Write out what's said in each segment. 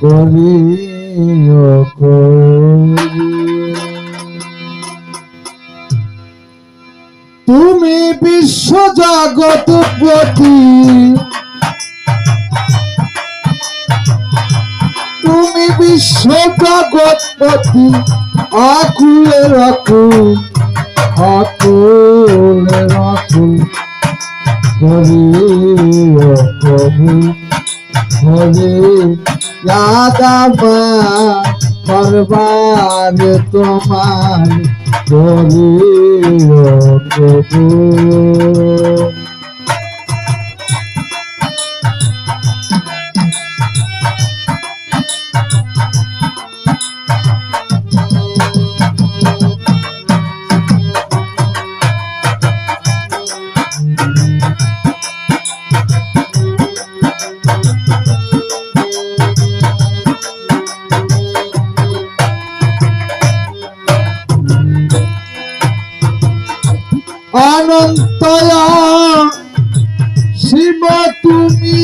করি করি তুমি বিশ্ব জগৎ প্রতি। তুমি বিশ্ব জগৎ প্রতি আকুলে রাখো আকুলে রাখো। ও প্রভু। হরি রাধামা করবার তোমার হরি প্রভু অনন্তয় শিব তুমি।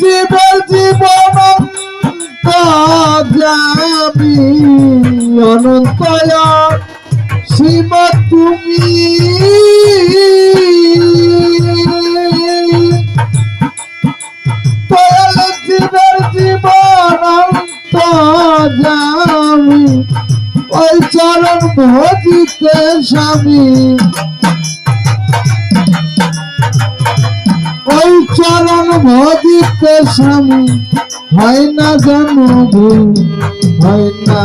জীব জীবন যাবি অনন্তয় শিব তুমি। ওই চরণ ভজিতে স্বামী। ওই চরণ ভজিতে স্বামী, হয় না জানো ভুল হয় না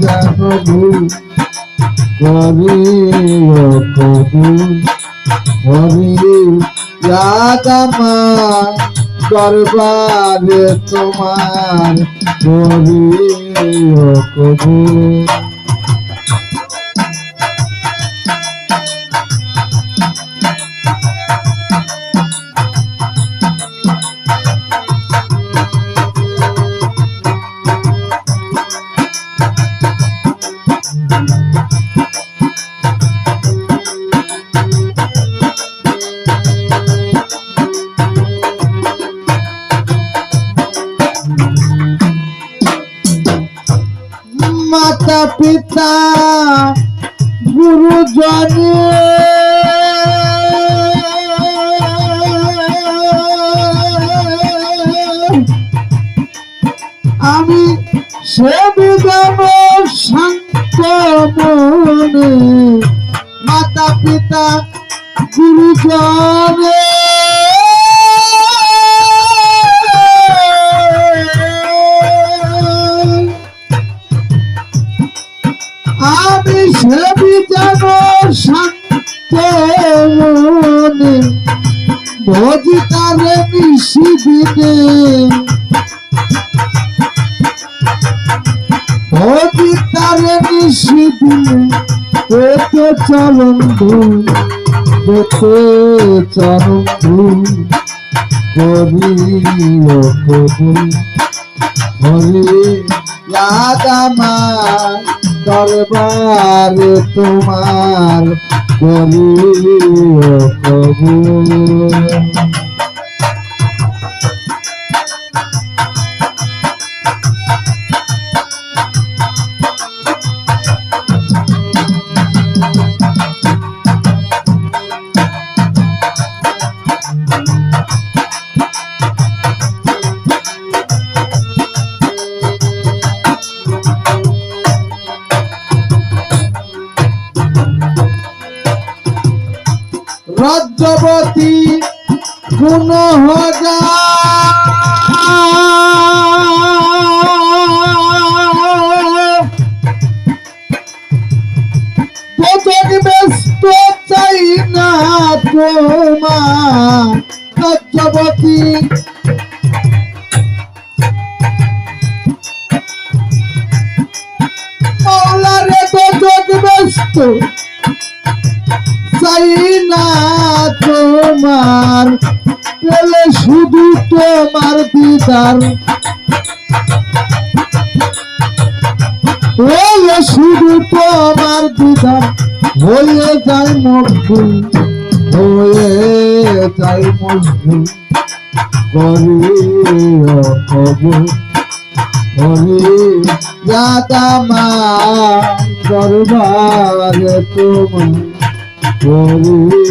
জানো ভুল করি কবুল হরি রাধামা দরবারে তোমার করি ও মাতা পিতা গুরুজন। আমি সে বিধান শান্ত মাতা পিতা গুরুজন। আমি সেবি যেন শান্ত মনে ভজি তারে মিশি দিনে ভজি তারে মিশি দিনে পেতে চরণ ধুল পেতে চরণ ধুল করি ও কবুল হরি রাধামা দরবারে তোমার ও কবুল রজ্জবতী গুণ হজা ব্যস্ত চাই না তোমার। তোতক ব্যস্ত চাই না তোমার, পেলে শুধু তোমার দিদার। পেলে শুধু তোমার দিদার, হয়ে যায় মকবুল হয়ে যাই মজবুর করি অপবু হরি যাদামা দরবারে তোমার তুমি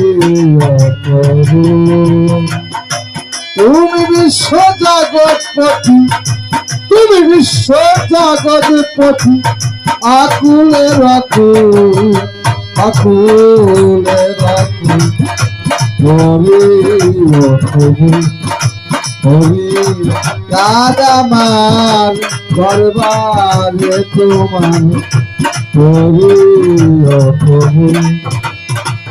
বিশ্ব জগৎপতি তুমি বিশ্ব জগৎপতি আকুলে রাখো আকুলে রাখো হরি হরি দাদামার দরবারে তোমার হরি হরি